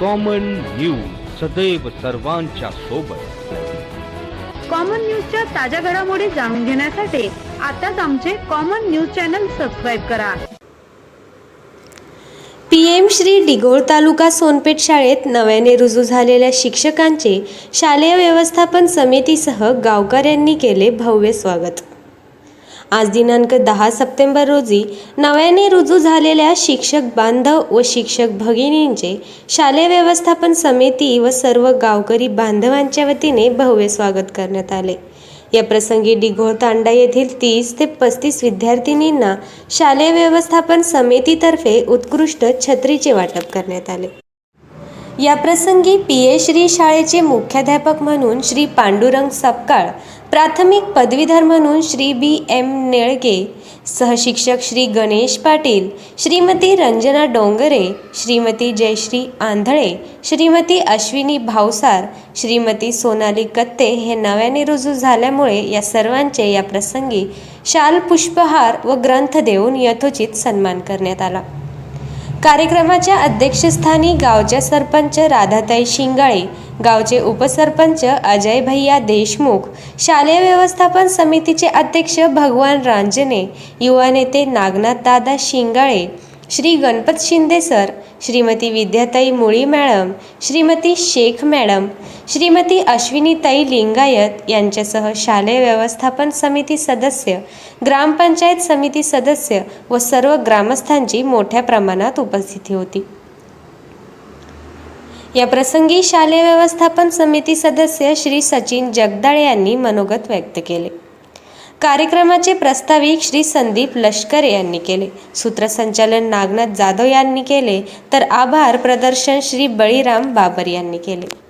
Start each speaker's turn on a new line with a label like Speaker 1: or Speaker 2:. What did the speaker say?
Speaker 1: Common news सदैव सर्वांच्या सोबत.
Speaker 2: कॉमन न्यूजच्या ताज्या घडामोडी जाणून घेण्यासाठी आताच आमचे कॉमन न्यूज चॅनल सबस्क्राईब करा.
Speaker 3: पीएम श्री डिगोळ तालुका सोनपेठ शाळेत नव्याने रुजू झालेल्या शिक्षकांचे शालेय व्यवस्थापन समितीसह गावकऱ्यांनी केले भव्य स्वागत. आज दिनांक दहा सप्टेंबर रोजी नव्याने रुजू झालेल्या शिक्षक बांधव व शिक्षक भगिनींचे शालेय व्यवस्थापन समिती व सर्व गावकरी बांधवांच्या वतीने भव्य स्वागत करण्यात आले. या प्रसंगी डिघोळ तांडा येथील तीस ते पस्तीस विद्यार्थिनींना शालेय व्यवस्थापन समितीतर्फे उत्कृष्ट छत्रीचे वाटप करण्यात आले. या प्रसंगी पी ए श्री शाळेचे मुख्याध्यापक म्हणून श्री पांडुरंग सपकाळ प्राथमिक पदवीधर म्हणून श्री बी एम नेळगे सहशिक्षक श्री गणेश पाटील श्रीमती रंजना डोंगरे श्रीमती जयश्री आंधळे श्रीमती अश्विनी भावसार श्रीमती सोनाली कत्ते हे नव्याने रुजू झाल्यामुळे या सर्वांचे या प्रसंगी शाल पुष्पहार व ग्रंथ देऊन यथोचित सन्मान करण्यात आला. कार्यक्रमाच्या अध्यक्षस्थानी गावच्या सरपंच राधाताई शिंगाळे गावचे उपसरपंच अजय भैया देशमुख शालेय व्यवस्थापन समितीचे अध्यक्ष भगवान रांजने युवा नेते Nagnath Dada Shingale Shri Ganpat Shinde sir Shrimati Vidyatai Muli madam Shrimati Shaikh madam Shrimati Ashwinitai Lingayat यांच्यासह शालेय व्यवस्थापन समिती सदस्य ग्रामपंचायत समिती सदस्य व सर्व ग्रामस्थांची मोठ्या प्रमाणात उपस्थिती होती. या प्रसंगी शालेय व्यवस्थापन समिती सदस्य श्री सचिन जगदाळे यांनी मनोगत व्यक्त केले. कार्यक्रमाचे प्रस्ताविक श्री संदीप लष्करे यांनी केले. सूत्रसंचालन नागनाथ जाधव यांनी केले तर आभार प्रदर्शन श्री बळीराम बाबर यांनी केले.